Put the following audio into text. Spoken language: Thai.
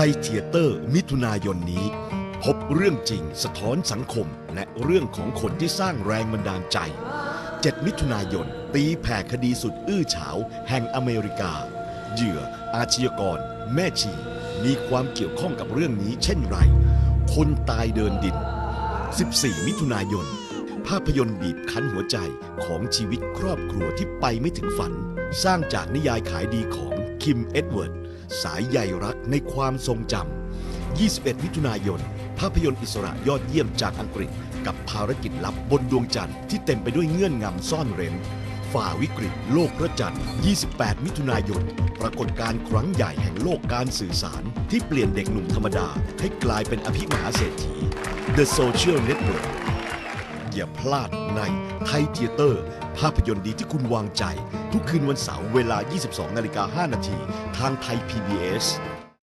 ทยเทียเตอร์มิถุนายนนี้ พบเรื่องจริงสะท้อนสังคมและเรื่องของคนที่สร้างแรงบันดาลใจ 7 มิถุนายน ตีแผ่คดีสุดอื้อฉาวแห่งอเมริกา เหยื่อ อาชญากร แม่ชี มีความเกี่ยวข้องกับเรื่องนี้เช่นไร คนตายเดินดิน 14 มิถุนายน ภาพยนตร์บีบคั้นหัวใจของชีวิตครอบครัวที่ไปไม่ถึงฝัน สร้างจากนิยายขายดีของคิมเอ็ดเวิร์ด สายใยรักในความทรงจำ 21 มิถุนายน ภาพยนตร์อิสระยอดเยี่ยมจากอังกฤษ กับภารกิจลับบนดวงจันทร์ที่เต็มไปด้วยเงื่อนงำซ่อนเร้น ฝ่าวิกฤตโลกพระจันทร์ 28 มิถุนายน ปรากฏการณ์ครั้งใหญ่แห่งโลกการสื่อสาร ที่เปลี่ยนเด็กหนุ่มธรรมดา ให้กลายเป็นอภิมหาเศรษฐี The Social Network อย่าพลาดในไทยเทเตอร์ ภาพยนตร์ดีที่คุณวางใจ ทุกคืนวันเสาร์เวลา 22 นาฬิกา 5 นาที ทางไทย PBS